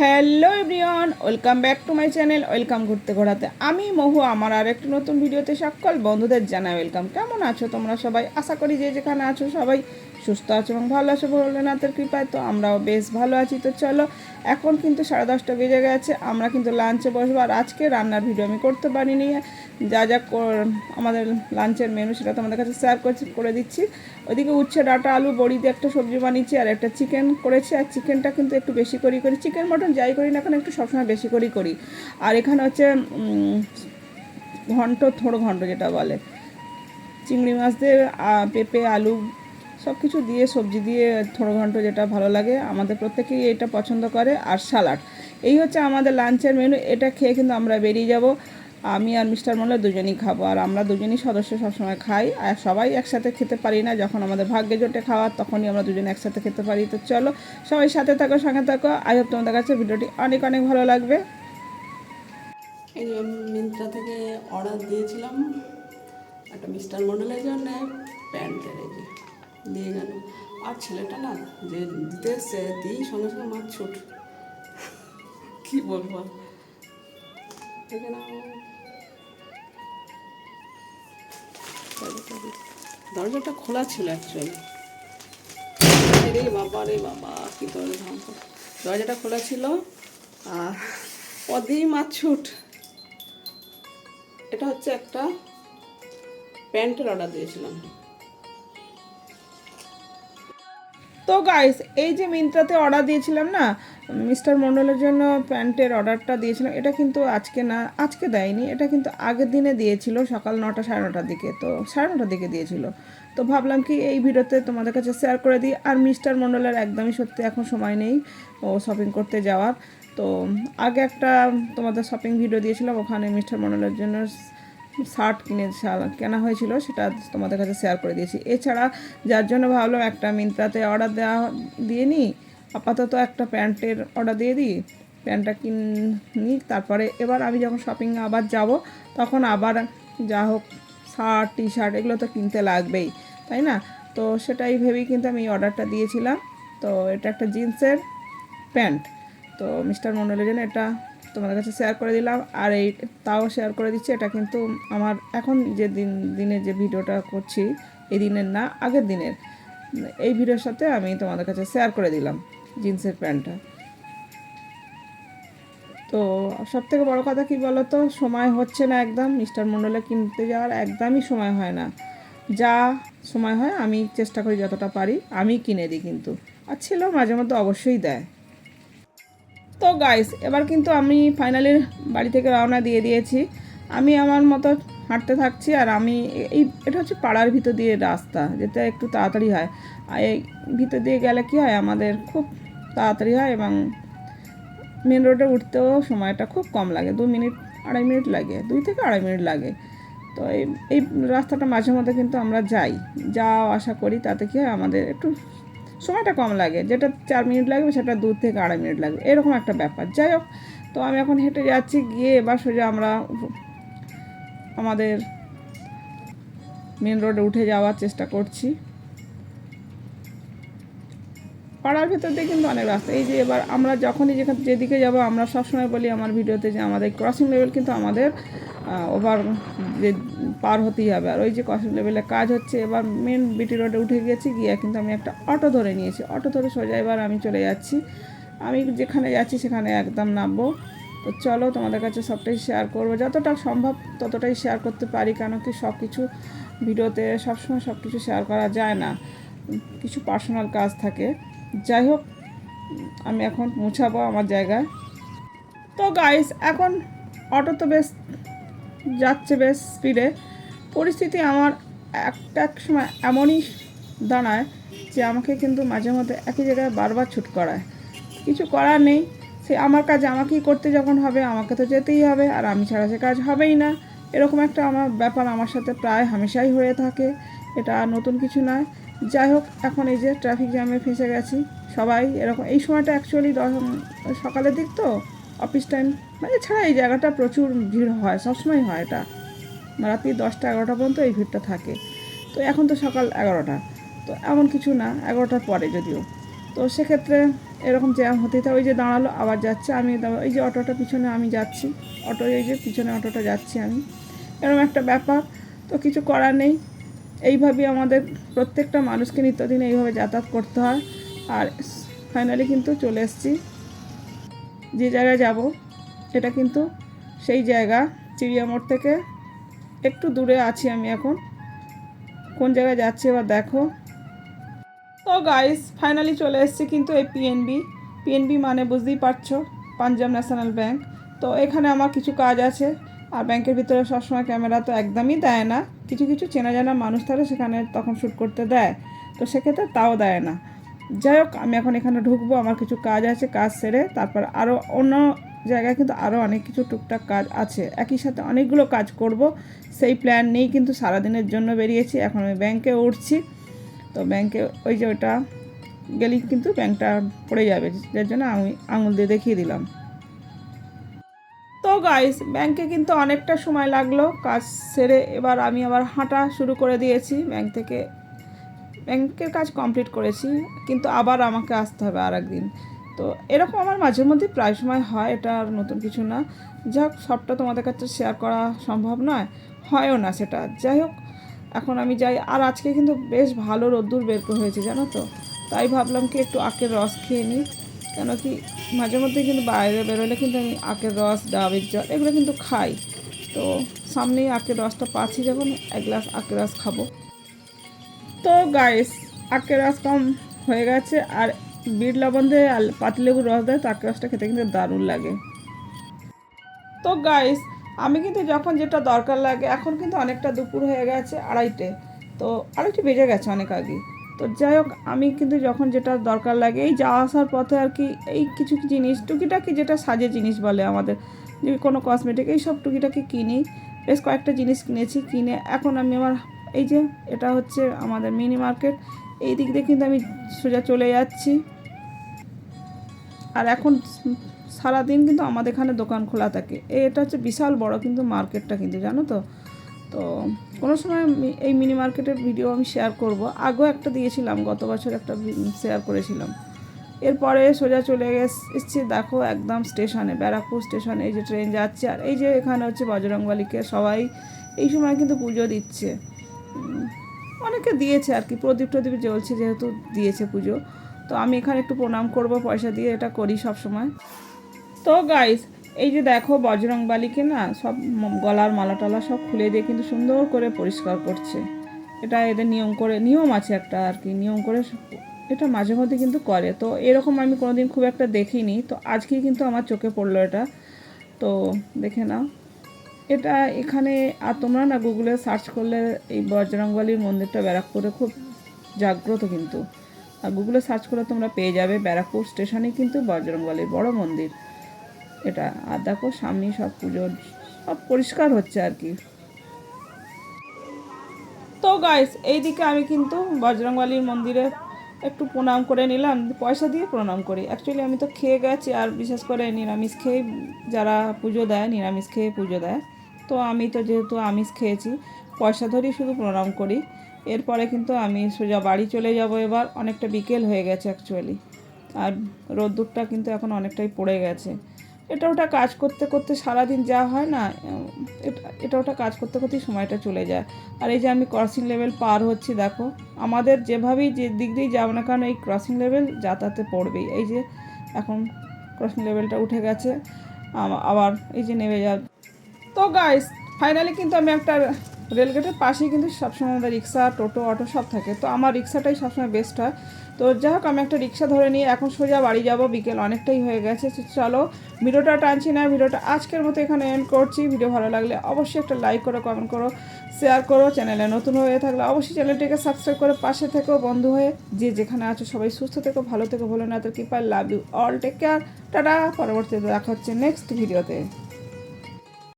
Hello everyone, welcome back to my channel, welcome ঘুরতে ঘোরাতে। আমি মহু আমার আর একটি নতুন ভিডিওতে সকল বন্ধুদের জানাই ওয়েলকাম। কেমন আছো তোমরা সবাই? আশা করি যে যেখানে আছো সবাই সুস্থ আছো এবং ভালো আছো। ভোলেনাথের কৃপায় তো আমরাও বেশ ভালো আছি। তো চলো এখন কিন্তু সাড়ে দশটা বেজে গেছে, আমরা কিন্তু লাঞ্চে বসবো, আর আজকে রান্নার ভিডিও আমি করতে পারিনি। যা যা আমাদের লাঞ্চের মেনু সেটা তোমাদের কাছে শেয়ার করছি, করে দিচ্ছি। ওইদিকে উচ্ছে, ডাটা, আলু, বড়ি দিয়ে একটা সবজি বানিয়েছি, আর একটা চিকেন করেছি, আর চিকেনটা কিন্তু একটু বেশি করেই করি। চিকেন মটন যাই করি না এখন একটু সবসময় বেশি করেই করি। আর এখানে হচ্ছে ঘন্ট, থোড় ঘন্ট যেটা বলে। চিংড়ি মাছ দিয়ে পেঁপে, আলু সব কিছু দিয়ে, সবজি দিয়ে থোড়ো ঘন্ট যেটা ভালো লাগে, আমাদের প্রত্যেকেই এটা পছন্দ করে, আর সালাড। এই হচ্ছে আমাদের লাঞ্চের মেনু, এটা খেয়ে কিন্তু আমরা বেরিয়ে যাব। আমি আর মিস্টার মোল্লা দুজনেই খাব, আর আমরা দুজনই সদস্য সবসময় খাই, আর সবাই একসাথে খেতে পারি না, যখন আমাদের ভাগ্যে জোটে খাওয়ার তখনই আমরা দুজনে একসাথে খেতে পারি। তো চলো, সবাই সাথে থাকো, সঙ্গে থাকো। আই হোপ তোমাদের কাছে ভিডিওটি অনেক অনেক ভালো লাগবে। মিন্ত্রা থেকে অর্ডার দিয়েছিলাম, একটা মিস্টার মডেলের জন্য, প্যান্টের এই দিয়ে গেল। আর ছেলেটা না যে দিতে এসছে দিই সঙ্গে সঙ্গে মাছ ছুট। কি বলব? দরজাটা খোলা ছিল অ্যাকচুয়ালি রে বাবা রে বাবা, কি দরজা দরজাটা খোলা ছিল, আর পদেই মাছ ছুট। এটা হচ্ছে একটা প্যান্টের অর্ডার দিয়েছিলাম। তো গাইস এই যে মিন্ত্রাতে অর্ডার দিয়েছিলাম না মিস্টার মণ্ডলের জন্য প্যান্টের অর্ডারটা দিয়েছিলাম, এটা কিন্তু আজকে না, আজকে দেয়নি, এটা কিন্তু আগের দিনে দিয়েছিল, সকাল নটা সাড়ে নটার দিকে, তো সাড়ে নটার দিকে দিয়েছিল। তো ভাবলাম কি এই ভিডিওতে তোমাদের কাছে শেয়ার করে দিই, আর মিস্টার মণ্ডলের একদমই সত্যি এখন সময় নেই, ও শপিং করতে যাওয়ার, তো আগে একটা তোমাদের শপিং ভিডিও দিয়েছিলাম, ওখানে মিস্টার মণ্ডলের জন্য শার্ট কিনে কেনা হয়েছিল, সেটা তোমাদের কাছে শেয়ার করে দিয়েছি। এছাড়া যার জন্য ভাবলাম একটা মিন্ত্রাতে অর্ডার দেওয়া দিয়ে নিই, আপাতত একটা প্যান্টের অর্ডার দিয়ে দিই, প্যান্টটা কিন তারপরে এবার আমি যখন শপিং আবার যাব, তখন আবার যা হোক শার্ট টি শার্ট এগুলো তো কিনতে লাগবেই, তাই না? তো সেটাই ভেবেই কিন্তু আমি অর্ডারটা দিয়েছিলাম। তো এটা একটা জিন্সের প্যান্ট। তো মিস্টার মণ্ডলের জন্য এটা তোমাদের কাছে শেয়ার করে দিলাম। আর এই তাও শেয়ার করে দিচ্ছি, এটা কিন্তু আমার এখন যে দিন, দিনে যে ভিডিওটা করছি, এই দিনের না, আগের দিনের, এই ভিডিওর সাথে আমি তোমাদের কাছে শেয়ার করে দিলাম জিন্সের প্যান্টটা। তো সব থেকে বড়ো কথা কি বলো তো সময় হচ্ছে না একদম, মিস্টার মণ্ডলে কিনতে যাওয়ার একদমই সময় হয় না। যা সময় হয় আমি চেষ্টা করি যতটা পারি, আমি কিনে দিই কিন্তু। আর ছেলেও মাঝে মধ্যে অবশ্যই দেয়। তো গাইস এবার কিন্তু আমি ফাইনালি বাড়ি থেকে রওনা দিয়ে দিয়েছি। আমি আমার মতো হাঁটতে থাকছি আর আমি এই, এটা হচ্ছে পাড়ার ভিতর দিয়ে রাস্তা, যেটা একটু তাড়াতাড়ি হয়। আর এই ভিতর দিয়ে গেলে কি হয়, আমাদের খুব তাড়াতাড়ি হয় এবং মেন রোডে উঠতেও সময়টা খুব কম লাগে, দু মিনিট, আড়াই মিনিট লাগে, দুই থেকে আড়াই মিনিট লাগে। তো এই এই রাস্তাটা মাঝে মধ্যে কিন্তু আমরা যাই। যাওয়া আশা করি, তাতে কি হয়, আমাদের একটু সময়টা কম লাগে, যেটা চার মিনিট লাগবে সেটা দু থেকে আড়াই মিনিট লাগবে, এরকম একটা ব্যাপার। যাই হোক, তো আমি এখন হেঁটে যাচ্ছি, গিয়ে এবার সোজা আমরা আমাদের মেন রোডে উঠে যাওয়ার চেষ্টা করছি। পাড়ার ভেতর দিয়ে কিন্তু অনেক রাস্তা। এই যে এবার আমরা যখনই যেখান যেদিকে যাব, আমরা সবসময় বলি আমার ভিডিওতে যে আমাদের ক্রসিং লেভেল কিন্তু আমাদের ওভার যে পার হতেই হবে। আর ওই যে ক্রসিং লেভেলে কাজ হচ্ছে, এবার মেন বিটি রোডে উঠে গেছি, গিয়ে কিন্তু আমি একটা অটো ধরে নিয়েছি। অটো ধরে সোজা এবার আমি চলে যাচ্ছি। আমি যেখানে যাচ্ছি সেখানে একদম নামবো। তো চলো তোমাদের কাছে সবটাই শেয়ার করব। যতটা সম্ভব ততটাই শেয়ার করতে পারি, কেন কি সব কিছু ভিডিওতে সবসময় সব কিছু শেয়ার করা যায় না। কিছু পার্সোনাল কাজ থাকে। যাই হোক, আমি এখন মুছাবো আমার জায়গায়। তো গাইস এখন অটো তো বেশ যাচ্ছে বেশ স্পিডে পরিস্থিতি আমার একটা এক সময় এমনই দাঁড়ায় যে আমাকে কিন্তু মাঝে মধ্যে একই জায়গায় বারবার ছুট করায়। কিছু করার নেই। সে আমার কাজ আমাকেই করতে যখন হবে, আমাকে তো যেতেই হবে, আর আমি ছাড়া সে কাজ হবেই না। এরকম একটা আমার ব্যাপার আমার সাথে প্রায় হামেশাই হয়ে থাকে। এটা নতুন কিছু নয়। যাই হোক, এখন এই যে ট্রাফিক জ্যামে ফেঁসে গেছি। সবাই এরকম, এই সময়টা অ্যাকচুয়ালি সকালের দিক তো অফিস টাইম মানে ছাড়া এই জায়গাটা প্রচুর ভিড় হয়, সবসময় হয় এটা। রাত্রি দশটা, এগারোটা পর্যন্ত এই ভিড়টা থাকে। তো এখন তো সকাল এগারোটা, তো এমন কিছু না, এগারোটার পরে যদিও। তো সেক্ষেত্রে এরকম জ্যাম হতেই থাকে, ওই যে দাঁড়াল, আবার যাচ্ছে, আমি এই যে অটোটা পিছনে আমি যাচ্ছি, অটো, এই যে পিছনে অটোটা যাচ্ছি আমি। এরকম একটা ব্যাপার, তো কিছু করার নেই। এইভাবেই আমাদের প্রত্যেকটা মানুষকে নিত্যদিন এইভাবে যাতায়াত করতে হয়। আর ফাইনালি কিন্তু চলে এসেছি। যে জায়গায় যাব এটা কিন্তু সেই জায়গা চিড়িয়ামোড় থেকে। একটু দূরে আছি আমি এখন। কোন জায়গায় যাচ্ছি এবার দেখো। তো গাইস ফাইনালি চলে এসেছি কিন্তু এই পিএনবি পিএনবি মানে বুঝতেই পারছ, পাঞ্জাব ন্যাশনাল ব্যাংক। তো এখানে আমার কিছু কাজ আছে, আর ব্যাংকের ভিতরে সবসময় ক্যামেরা তো একদমই দেয় না। কিছু কিছু চেনা জানা মানুষ থাকলে সেখানে তখন শ্যুট করতে দেয়। তো সেক্ষেত্রে তাও দেয় না। যাই হোক, আমি এখন এখানে ঢুকবো, আমার কিছু কাজ আছে, কাজ সেরে তারপর আরও অন্য জায়গায় কিন্তু আরও অনেক কিছু টুকটাক কাজ আছে। একই সাথে অনেকগুলো কাজ করব। সেই প্ল্যান নিয়েই কিন্তু সারাদিনের জন্য বেরিয়েছি। এখন আমি ব্যাংকে উঠছি। তো ব্যাংকে ওই যে ওটা গেলেই কিন্তু ব্যাংকটা পড়ে যাবে। যার জন্য আমি আঙুল দিয়ে দেখিয়ে দিলাম। গাইস ব্যাংকে কিন্তু অনেকটা সময় লাগল কাজ সেরে এবার আমি আবার হাঁটা শুরু করে দিয়েছি ব্যাংক থেকে। ব্যাংকের কাজ কমপ্লিট করেছি, কিন্তু আবার আমাকে আসতে হবে আর একদিন তো এরকম আমার মাঝে মধ্যে প্রায় সময় হয়, এটা আর নতুন কিছু না। যা হোক সবটা তোমাদের কাছে শেয়ার করা সম্ভব নয়, হয়ও না সেটা। যাই হোক, এখন আমি যাই। আর আজকে কিন্তু বেশ ভালো রোদ্দুর বের হয়েছে জানো তো? তাই ভাবলাম কি একটু আখের রস খেয়ে নিই। কেন কি মাঝে মধ্যে কিন্তু বাইরে বেরোলে কিন্তু আমি আখের রস, ডাবের জল এগুলো কিন্তু খাই। তো সামনেই আখের রসটা পাচ্ছি যখন এক গ্লাস আখের রস খাব। তো গাইস আখের রস কম হয়ে গেছে আর বিট লবণ দিয়ে আর পাতিলেবুর রস দেয়, তো আখের রসটা খেতে কিন্তু দারুণ লাগে। তো গাইস আমি কিন্তু যখন যেটা দরকার লাগে, এখন কিন্তু অনেকটা দুপুর হয়ে গেছে আড়াইটে। তো আড়াইটে বেজে গেছে অনেক আগে। তো যাই হোক, আমি কিন্তু যখন যেটা দরকার লাগে, এই যাওয়া আসার পথে আর কি এই কিছু জিনিস, টুকিটাকি যেটা সাজে জিনিস বলে আমাদের, যে কোনো কসমেটিক এই সব টুকিটাকি কিনি। বেশ কয়েকটা জিনিস কিনেছি, কিনে এখন আমি আমার, এই যে এটা হচ্ছে আমাদের মিনি মার্কেট এই দিক দিয়ে কিন্তু আমি সোজা চলে যাচ্ছি। আর এখন সারাদিন কিন্তু আমাদের এখানে দোকান খোলা থাকে। এটা হচ্ছে বিশাল বড় কিন্তু মার্কেটটা কিন্তু, জানো তো? তো কোনো সময় এই মিনি মার্কেটের ভিডিও আমি শেয়ার করব। আগেও একটা দিয়েছিলাম, গত বছর একটা শেয়ার করেছিলাম। এরপরে সোজা চলে গেছ- এসছি দেখো একদম স্টেশনে ব্যারাকপুর স্টেশনে এই যে ট্রেন যাচ্ছে। আর এই যে এখানে হচ্ছে বজরংবলীকে সবাই এই সময় কিন্তু পুজো দিচ্ছে। অনেকে দিয়েছে আর কি, প্রদীপ টদীপ জ্বলছে যেহেতু দিয়েছে পুজো। তো আমি এখানে একটু প্রণাম করব, পয়সা দিয়ে এটা করি সব সময় তো গাইস এই যে দেখো বজরং বালিকে না সব গলার মালা টালা সব খুলে দিয়ে কিন্তু সুন্দর করে পরিষ্কার করছে। এটা এদের নিয়ম করে, নিয়ম আছে একটা আর কি, নিয়ম করে এটা মাঝে মধ্যে কিন্তু করে। তো এরকম আমি কোনোদিন খুব একটা দেখিনি। তো আজকে কিন্তু আমার চোখে পড়ল এটা। তো দেখে নাও। এটা এখানে, আর তোমরা না গুগলে সার্চ করলে এই বজরংবলির মন্দিরটা ব্যারাকপুরে খুব জাগ্রত কিন্তু। আর গুগলে সার্চ করলে তোমরা পেয়ে যাবে ব্যারাকপুর স্টেশনে কিন্তু বজরংবলির বড় মন্দির। এটা আর দেখো সামনে সব পুজোর সব পরিষ্কার হচ্ছে আর কি। তো গাইস এইদিকে আমি কিন্তু বজরংবলির মন্দিরে একটু প্রণাম করে নিলাম, পয়সা দিয়ে প্রণাম করি। অ্যাকচুয়ালি আমি তো খেয়ে গেছি আর বিশেষ করে নিরামিষ খেয়ে যারা পুজো দেয়, নিরামিষ খেয়ে পুজো দেয়, তো আমি তো যেহেতু আমিষ খেয়েছি, পয়সা ধরেই শুধু প্রণাম করি। এরপরে কিন্তু আমি সোজা বাড়ি চলে যাব এবার, অনেকটা বিকেল হয়ে গেছে অ্যাকচুয়ালি আর রোদ্দুরটা কিন্তু এখন অনেকটাই পড়ে গেছে। এটা ওটা কাজ করতে করতে সারাদিন যা হয় না এটা ওটা কাজ করতে করতেই সময়টা চলে যায়। আর এই যে আমি ক্রসিং লেভেল পার হচ্ছি, দেখো, আমাদের যেভাবেই যে দিক দিয়েই যাব না কারণ এই ক্রসিং লেভেল যাতায়াতে পড়বেই। এই যে এখন ক্রসিং লেভেলটা উঠে গেছে আবার এই যে নেমে যা তো গাইস ফাইনালি কিন্তু আমি একটা রেলগেটের পাশেই কিন্তু সবসময় আমাদের রিক্সা, টোটো, অটো সব থাকে। তো আমার রিক্সাটাই সবসময় বেস্ট হয়। তো যাই হোক, আমি একটা রিক্সা ধরে নিয়ে এখন সোজা বাড়ি যাব। বিকেল অনেকটাই হয়ে গেছে। চলো, ভিডিওটা টানছি না, ভিডিওটা আজকের মতো এখানে এন্ড করছি। ভিডিও ভালো লাগলে অবশ্যই একটা লাইক করো কমেন্ট করো শেয়ার করো। চ্যানেলে নতুন হয়ে থাকলে অবশ্যই চ্যানেলটিকে সাবস্ক্রাইব করে পাশে থেকো, বন্ধু হয়ে। যে যেখানে আছো সবাই সুস্থ থেকো, ভালো থেকো ভালো না তো keeper love you all take care tata, পরবর্তীতে দেখা হচ্ছে নেক্সট ভিডিওতে।